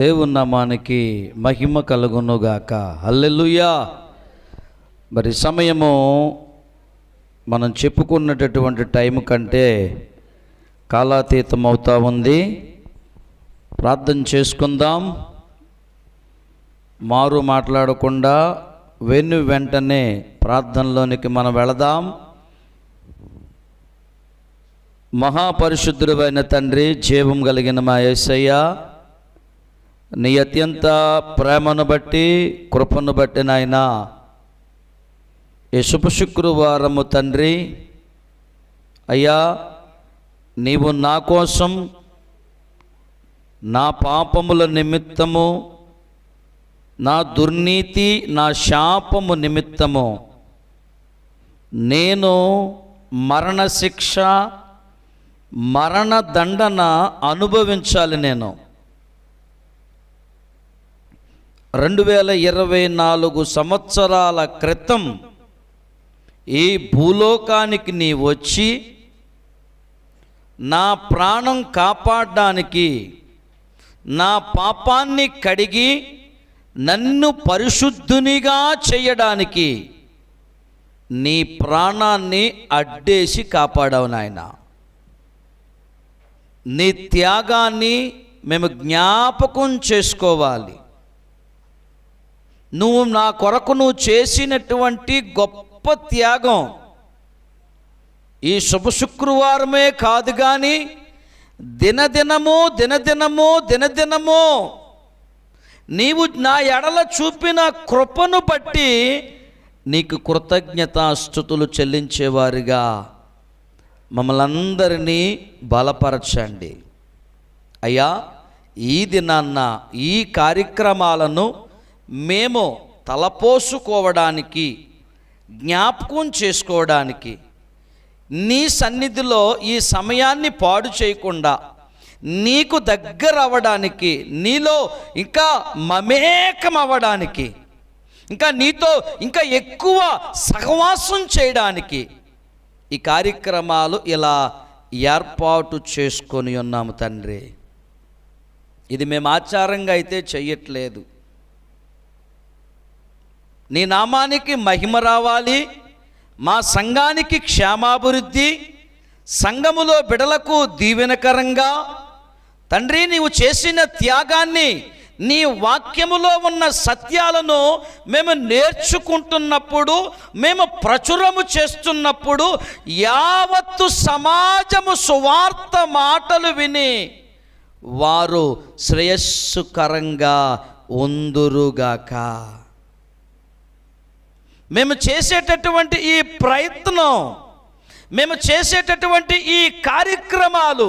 దేవుని నామానికి మహిమ కలుగునుగాక. హల్లెలూయా. మరి సమయము మనం చెప్పుకున్నటటువంటి టైం కంటే కాలాతీతం అవుతా ఉంది. ప్రార్థన చేసుకుందాం. మారు మాట్లాడకుండా వెన్ను వెంటనే ప్రార్థనలోనికి మనం వెళదాం. మహాపరిశుద్ధుడైన తండ్రి జీవం కలిగిన మా యేసయ్య. నీ అత్యంత ప్రేమను బట్టి కృపను బట్టి నాయన ఈ శుభ శుక్రవారము తండ్రి అయ్యా నీవు నా కోసం నా పాపముల నిమిత్తము నా దుర్నీతి నా శాపము నిమిత్తము నేను మరణశిక్ష మరణ దండన అనుభవించాలి నేను. రెండు వేల ఇరవై నాలుగు సంవత్సరాల క్రితం ఈ భూలోకానికి నీ వచ్చి నా ప్రాణం కాపాడడానికి నా పాపాన్ని కడిగి నన్ను పరిశుద్ధునిగా చేయడానికి నీ ప్రాణాన్ని అడ్డేసి కాపాడావు నాయన. నీ త్యాగాన్ని మేము జ్ఞాపకం చేసుకోవాలి. నువ్వు నా కొరకు నువ్వు చేసినటువంటి గొప్ప త్యాగం. ఈ శుభ శుక్రవారమే కాదు కానీ దినదినము దినదినము దినదినము నీవు నా ఎడల చూపిన కృపను బట్టి నీకు కృతజ్ఞతాస్థుతులు చెల్లించేవారిగా. మమ్మల్ని అందరినీ బలపరచండి. అయ్యా ఈ దినాన్న ఈ కార్యక్రమాలను మేము తలపోసుకోవడానికి జ్ఞాపకం చేసుకోవడానికి నీ సన్నిధిలో ఈ సమయాన్ని పాడు చేయకుండా నీకు దగ్గర అవ్వడానికి నీలో ఇంకా మమేకం అవ్వడానికి ఇంకా నీతో ఇంకా ఎక్కువ సహవాసం చేయడానికి ఈ కార్యక్రమాలు ఇలా ఏర్పాటు చేసుకొని ఉన్నాము తండ్రి. ఇది మేము ఆచారంగా అయితే చెయ్యట్లేదు. నీ నామానికి మహిమ రావాలి. మా సంఘానికి క్షేమాభివృద్ధి. సంఘములో బిడలకు దీవెనకరంగా. తండ్రి నీవు చేసిన త్యాగాన్ని నీ వాక్యములో ఉన్న సత్యాలను మేము నేర్చుకుంటున్నప్పుడు మేము ప్రచురము చేస్తున్నప్పుడు యావత్తు సమాజము సువార్త మాటలు విని వారు శ్రేయస్సుకరంగా ఉందురుగాక. మేము చేసేటటువంటి ఈ ప్రయత్నం మేము చేసేటటువంటి ఈ కార్యక్రమాలు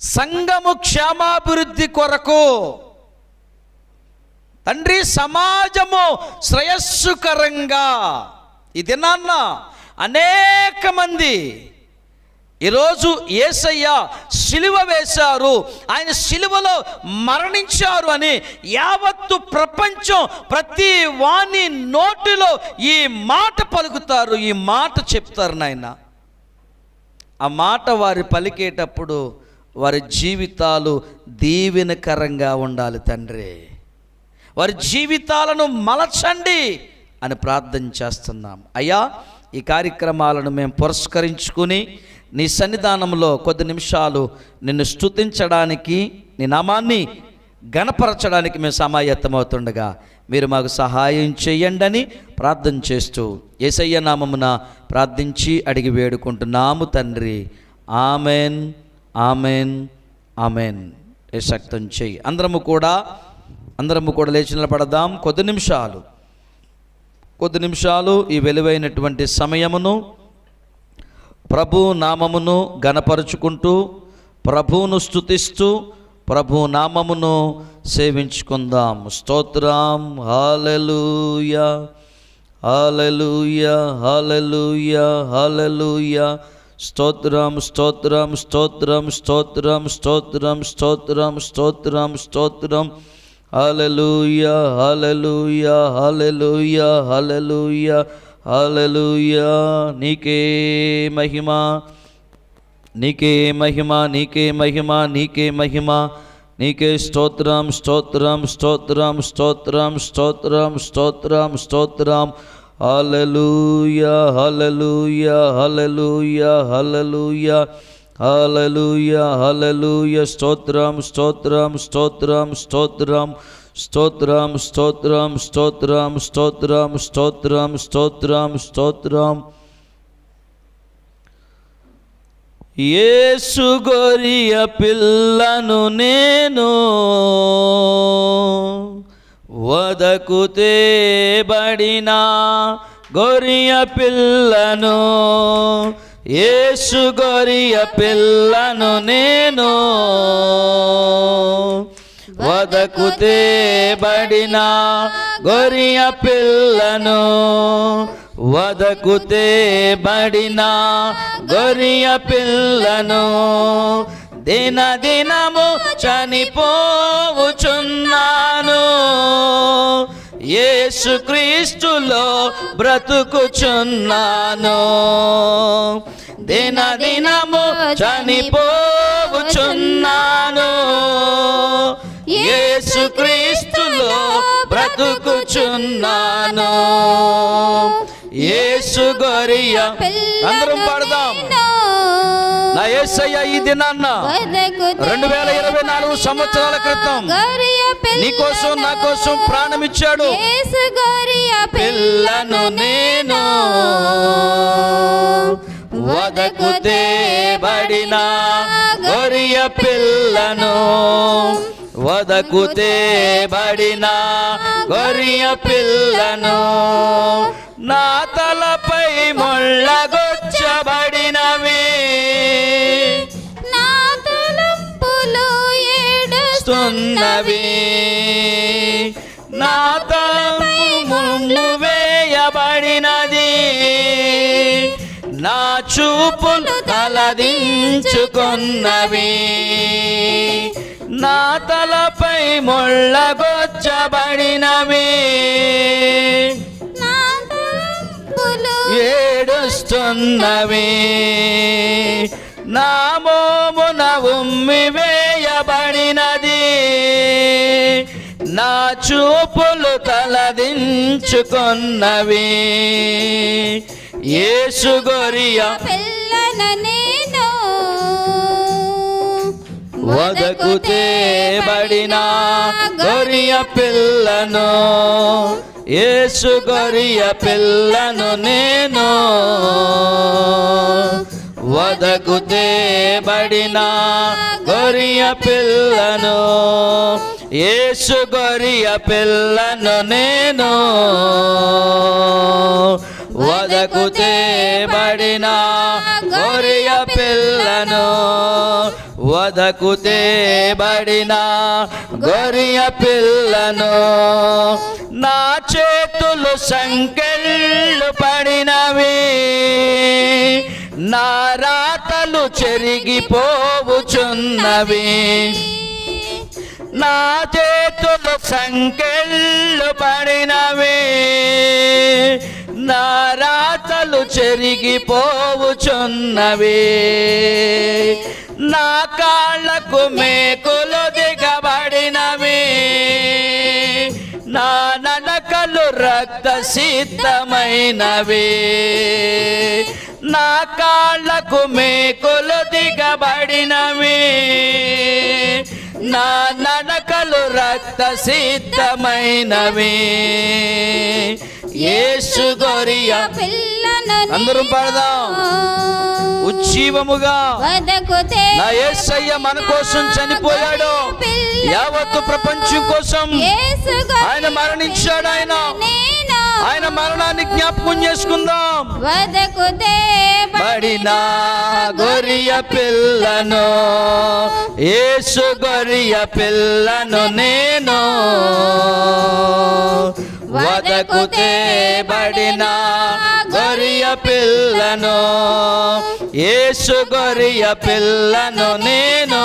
సంఘము క్షేమాభివృద్ధి కొరకు తండ్రి సమాజము శ్రేయస్సుకరంగా. ఈ దినాన్న అనేక మంది ఈరోజు ఏసయ్య శిలువ వేశారు. ఆయన శిలువలో మరణించారు అని యావత్తు ప్రపంచం ప్రతి వాణి నోటిలో ఈ మాట పలుకుతారు. ఈ మాట చెప్తారు నాయన. ఆ మాట వారి పలికేటప్పుడు వారి జీవితాలు దీవెనకరంగా ఉండాలి తండ్రి. వారి జీవితాలను మలచండి అని ప్రార్థన చేస్తున్నాం. అయ్యా ఈ కార్యక్రమాలను మేము పురస్కరించుకుని నీ సన్నిధానంలో కొద్ది నిమిషాలు నిన్ను స్థుతించడానికి నీ నామాన్ని గణపరచడానికి మేము సమాయత్తమవుతుండగా మీరు మాకు సహాయం చేయండి ప్రార్థన చేస్తూ ఏసయ్య నామమున ప్రార్థించి అడిగి వేడుకుంటున్నాము తండ్రి. Amen amen amen. ఏ శక్తం చేయి. అందరము కూడా అందరము కూడా లేచి నిలబడదాం. కొద్ది నిమిషాలు కొద్ది నిమిషాలు ఈ వెలువైనటువంటి సమయమును ప్రభు నామమును గనపరుచుకుంటూ ప్రభువును స్తుతిస్తూ ప్రభు నామమును సేవించుకుందాం. స్తోత్రం. హాలెలూయ హాలెలూయ హాలెలూయ హాలెలూయ స్తోత్రం. స్తోత్రం. స్తోత్రం. స్తోత్రం. స్తోత్రం. స్తోత్రం. స్తోత్రం. స్తోత్రం. హల్లెలూయ. హల్లెలూయ. హలెలూయ హల్లెలూయ. हालेलुया नीके महिमा नीके महिमा नीके महिमा नीके महिमा नीके स्तोत्रम स्तोत्रम स्तोत्रम स्तोत्रम स्तोत्रम स्तोत्रम stotram hallelujah hallelujah hallelujah hallelujah hallelujah hallelujah stotram स्तोत्रम स्तोत्रम स्तोत्रम స్తోత్రం స్తోత్రం స్తోత్రం స్తోత్రం స్తోత్రం స్తోత్రం స్తోత్రం. ఏసు గొరియ పిల్లను నేను వదకు తేబడిన గొరియ పిల్లను. ఏసు గొరియ పిల్లను నేను వదకు తేబడిన గొరియ పిల్లను. వదకు తేబడిన గొరియ పిల్లను. దిన దినము చనిపోవుచున్నాను. యేసుక్రీస్తులో బ్రతుకుచున్నాను. దిన దినము చనిపోవుచున్నాను. యేసుక్రీస్తులో బ్రతుకుచున్నాను. యేసు గొరియ అందరం పాడదాం. నా యేసయ్య ఈ దినాన్న రెండు వేల ఇరవై నాలుగు సంవత్సరాల క్రితం నీకోసం నా కోసం ప్రాణం ఇచ్చాడు పిల్లను నేను వదకు తేబడిన గొరియ పిల్లను. వదకుతే బడిన గొరియ పిల్లను నా తలపై మొళ్ళగొచ్చబడినవి. నా తలంపులు ఏడుస్తున్నవి. నా తలంపు వేయబడినది. నా చూపులు తలదించుకున్నవి. నా తలపై మొళ్ళగొచ్చబడినవి ఏడుస్తున్నవి. నా మోమున ఉమ్మి వేయబడినది. నా చూపులు తలదించుకున్నవి. యేసు గొరియ. పిల్లను నేను వదకు తేబడిన గొరియ పిల్లను యేసు గొరియ పిల్లను నేను వదకు తేబడిన గొరియ పిల్లను యేసు గొరియ పిల్లను నేను వదకు తేబడిన గొరియ పిల్లను వధకు తేబడిన గొరియ పిల్లను నా చేతులు సంకెళ్ళు పడినవి. నా రాతలు చెరిగిపోవుచున్నవి. నా చేతులు సంకెళ్ళు పడినవి. నా రాతలు చెరిగిపోవుచున్నవి. నా కాళ్ళకు మేకులు దిగబడినవి. నా నడకలు రక్త సిద్ధమైనవి నా కాళ్ళకు మేకులు దిగబడినవి. నా నడకలు రక్త సిద్ధమైనవి యేసు గొరియ. పిల్లను అందరం పాడదాం. ఉజ్జీవముగా నా యేసయ్య మన కోసం చనిపోయాడు. యావత్తు ప్రపంచం కోసం. ఆయన మరణించాడు ఆయన. ఆయన మరణాన్ని జ్ఞాపకం చేసుకుందాం. వదకుతే పడిన గొరియ పిల్లను యేసు గొరియ పిల్లను నేను. వదకుతే బడిన గొరియ పిల్లను యేసు గొరియ పిల్లను నేను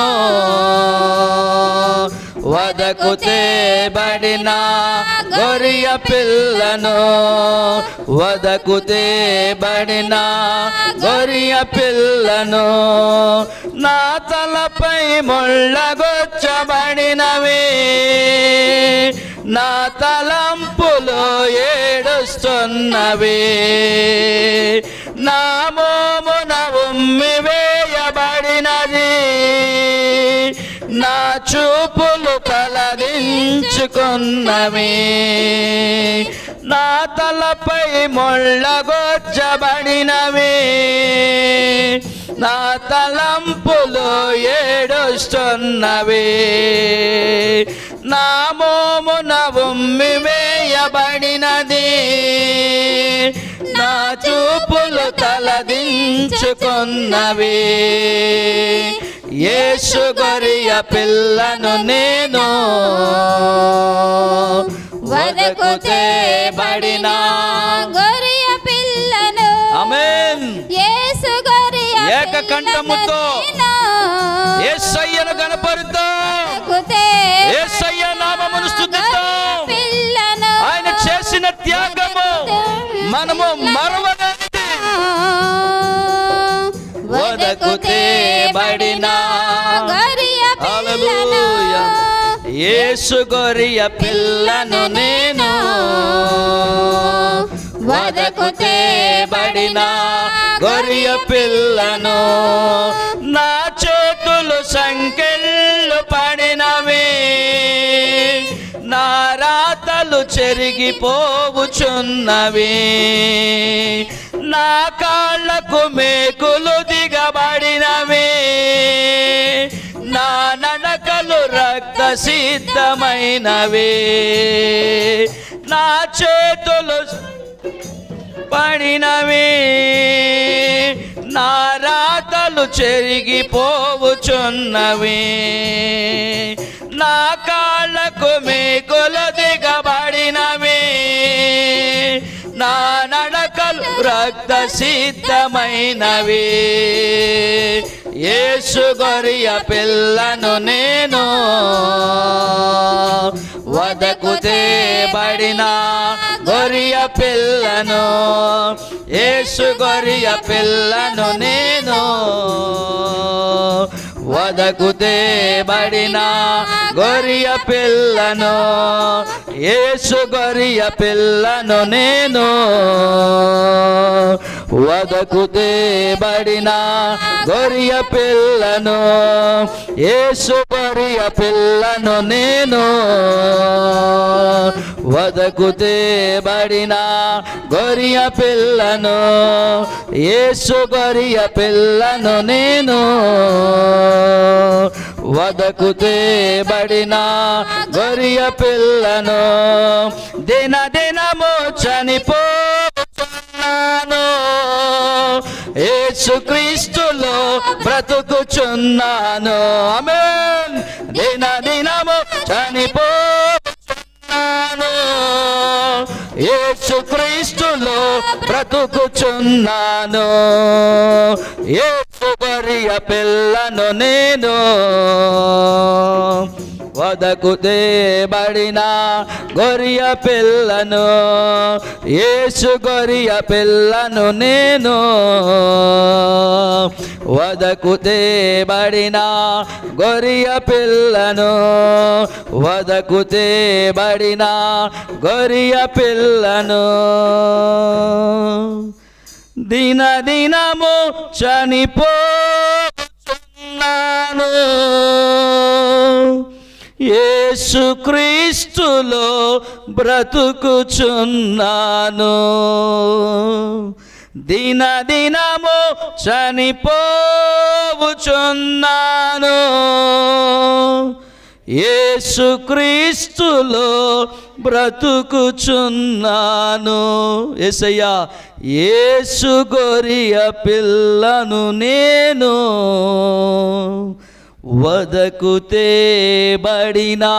వదకు తేబడిన గొరియ పిల్లను వదకు తేబడిన గొరియ పిల్లను నా తలపై ముళ్ళగొచ్చబడినవి. నా తలంపులో ఏడుస్తున్నవి. నా మోమున ఉమ్మి వేయబడినది. నా చూపులు తలదించుకున్నవి. నా తలపై మొళ్ళగొచ్చబడినవి నా తలంపులు ఏడుస్తున్నవి. నా మోమున ఉమ్మి వేయబడినది. నా చూపులు తలదించుకున్నవి. యేసు గొరియ పిల్లను నేను వదకు తేబడిన గొరియ పిల్లను ఆమేన్. యేసు గొరియ ఏకకంఠముతో పిల్లను యేసయ్యను కనపరుద్దాం చేసిన త్యాగము మనము వదకు తేబడిన గొరియ హల్లెలూయా. యేసు గొరియ పిల్లను నేను వదకు తేబడిన గొరియ పిల్లను. నా చేతులు సంకెళ్ళు పెరిగిపోవుచున్నవి నా కాళ్ళకు మేకులు దిగబడినవి. నా నడకలు రక్త సిద్ధమైనవి నా చేతులు పడినవి. నా రాతలు చెరిగిపోవుచున్నవి. నా కాళ్ళకు మేకులు దిగబడినవి. నా నడకలు రక్త సిద్ధమైనవి యేసు గొరియ పిల్లను నేను వదకు తేబడిన గొరియ పిల్లను. యేసు గొరియ పిల్లను నేను వదకు తేబడిన గొరియ పిల్లను యేసు గొరియ పిల్లను నేను వదకు తేబడిన గొరియ పిల్లను యేసు గొరియ పిల్లను నేను వదకు తేబడిన గొరియ పిల్లను యేసు గొరియ పిల్లను నేను వదకు తేబడిన గొరియ పిల్లను. దిన దినము చనిపోతున్నాను ఏసుక్రీస్తులో బ్రతుకుచున్నాను. ఆమె దిన దినము చనిపోతున్నాను ఏసుక్రీస్తులో బ్రతుకుచున్నాను. ఏ గొరియ పిల్లను నేను వదకు తేబడిన గొరియ పిల్లను యేసు గొరియ పిల్లను నేను వదకు తేబడిన గొరియ పిల్లను వదకు తేబడిన గొరియ పిల్లను. దిన దినము చనిపోతున్నాను. యేసుక్రీస్తులో బ్రతుకుచున్నాను. దిన దినము చనిపోవుచున్నాను. యేసుక్రీస్తులో బ్రతుకుచున్నాను. ఎసయ్యా ఏసు గొరియ పిల్లను నేను వదకు బడినా.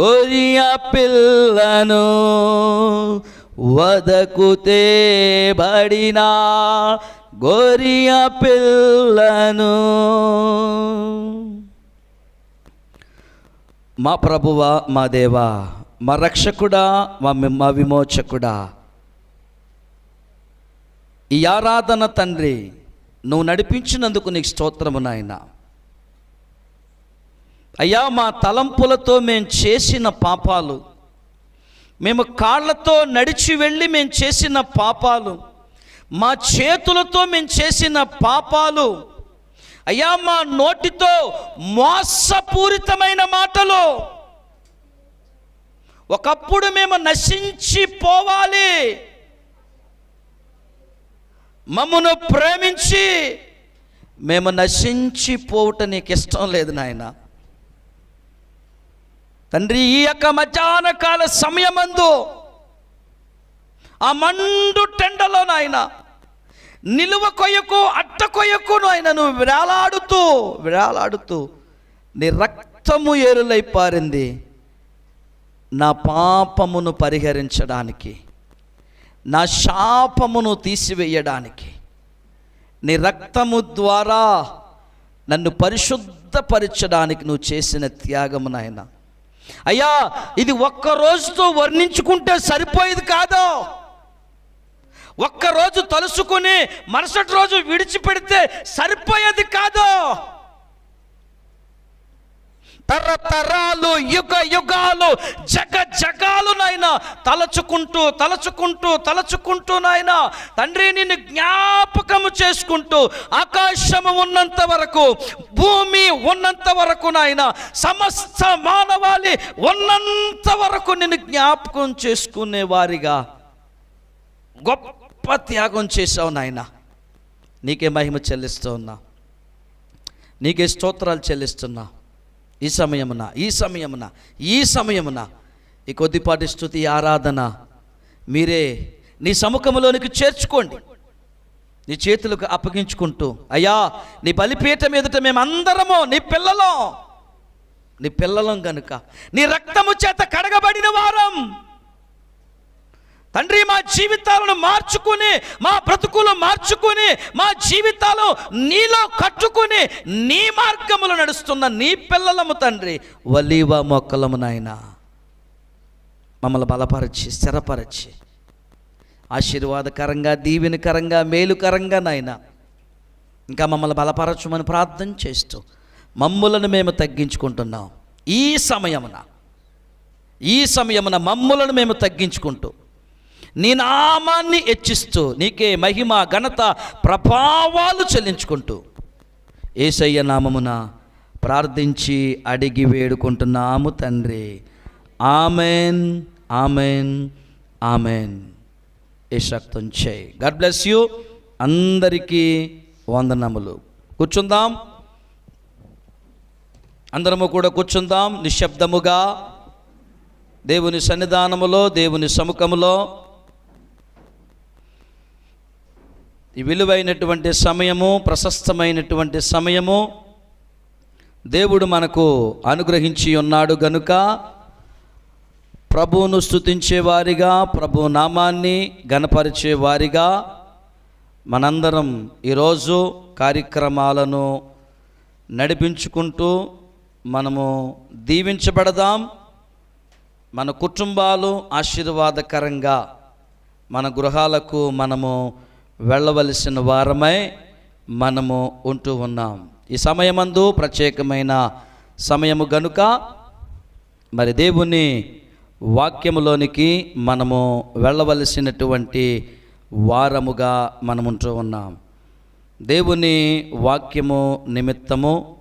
గొరియ పిల్లను వదకుతే బడినా. గొరియ పిల్లను మా ప్రభువా మా దేవా మా రక్షకుడా మా మా విమోచకుడా. ఈ ఆరాధన తండ్రి నువ్వు నడిపించినందుకు నీకు స్తోత్రము నాయన. అయ్యా మా తలంపులతో మేము చేసిన పాపాలు మేము కాళ్ళతో నడిచి వెళ్ళి మేము చేసిన పాపాలు మా చేతులతో మేము చేసిన పాపాలు అయ్యా మా నోటితో మోసపూరితమైన మాటలు ఒకప్పుడు మేము నశించిపోవాలి. మమ్మను ప్రేమించి మేము నశించిపోవటం నీకు ఇష్టం లేదు నాయన. తండ్రి ఈ యొక్క మధ్యాహ్న కాల సమయమందు ఆ మండు టెండలో నాయన నిలువ కొయ్యకు అట్ట కొయ్యకు ఆయన నువ్వు విరాలాడుతూ విరాలాడుతూ నీ రక్తము ఏరులై పారింది. నా పాపమును పరిహరించడానికి నా శాపమును తీసివేయడానికి నీ రక్తము ద్వారా నన్ను పరిశుద్ధపరచడానికి నువ్వు చేసిన త్యాగము నాయన. అయ్యా ఇది ఒక్క రోజుతో వర్ణించుకుంటే సరిపోయేది కాదు. ఒక్కరోజు తలుసుకుని మరుసటి రోజు విడిచిపెడితే సరిపోయేది కాదు. తరతరాలు యుగ యుగాలు జగ జగాలు నాయన తలచుకుంటూ తలచుకుంటూ తలచుకుంటూ నాయన తండ్రి నిన్ను జ్ఞాపకము చేసుకుంటూ ఆకాశము ఉన్నంత వరకు భూమి ఉన్నంత వరకు నాయన సమస్త మానవాళి ఉన్నంత వరకు నిన్ను జ్ఞాపకం చేసుకునే వారిగా గొప్ప త్యాగం చేశావు నాయన. నీకే మహిమ చెల్లిస్తూ ఉన్నా. నీకే స్తోత్రాలు చెల్లిస్తున్నా. ఈ సమయమున ఈ సమయమున ఈ సమయమున ఈ కొద్దిపాటి స్థుతి ఆరాధన మీరే నీ సముఖంలోనికి చేర్చుకోండి. నీ చేతులకు అప్పగించుకుంటూ అయ్యా నీ బలిపీఠం ఎదుట మేమందరము నీ పిల్లలం నీ పిల్లలం కనుక నీ రక్తము చేత కడగబడిన వారం తండ్రి మా జీవితాలను మార్చుకుని మా బ్రతుకులు మార్చుకుని మా జీవితాలు నీలో కట్టుకుని నీ మార్గములు నడుస్తున్న నీ పిల్లలము తండ్రి వలీవ మొక్కలము నాయన. మమ్మల్ని బలపరచి స్థిరపరచి. ఆశీర్వాదకరంగా దీవెనకరంగా మేలుకరంగా నాయన. ఇంకా మమ్మల్ని బలపరచమని ప్రార్థన చేస్తూ మమ్ములను మేము తగ్గించుకుంటున్నాం. ఈ సమయమున ఈ సమయమున మమ్ములను మేము తగ్గించుకుంటూ నీ నామాన్ని హెచ్చిస్తూ నీకే మహిమ ఘనత ప్రభావాలు చెల్లించుకుంటూ ఏసయ్య నామమున ప్రార్థించి అడిగి వేడుకుంటున్నాము తండ్రి. Amen amen amen. ఏ శక్తం చేయి. God bless you. అందరికీ వందనములు. కూర్చుందాం. అందరము కూడా కూర్చుందాం. నిశ్శబ్దముగా. దేవుని సన్నిధానములో దేవుని సముఖములో. ఈ విలువైనటువంటి సమయము ప్రశస్తమైనటువంటి సమయము దేవుడు మనకు అనుగ్రహించి ఉన్నాడు గనుక ప్రభువును స్తుతించే వారిగా ప్రభు నామాన్ని గణపరిచే వారిగా మనందరం ఈరోజు కార్యక్రమాలను నడిపించుకుంటూ మనము దీవించబడదాం. మన కుటుంబాలు ఆశీర్వాదకరంగా మన గృహాలకు మనము వెళ్ళవలసిన వారమై మనము ఉంటూ ఉన్నాం. ఈ సమయమందు ప్రత్యేకమైన సమయము గనుక మరి దేవుని వాక్యములోనికి మనము వెళ్ళవలసినటువంటి వారముగా మనముంటూ ఉన్నాం. దేవుని వాక్యము నిమిత్తము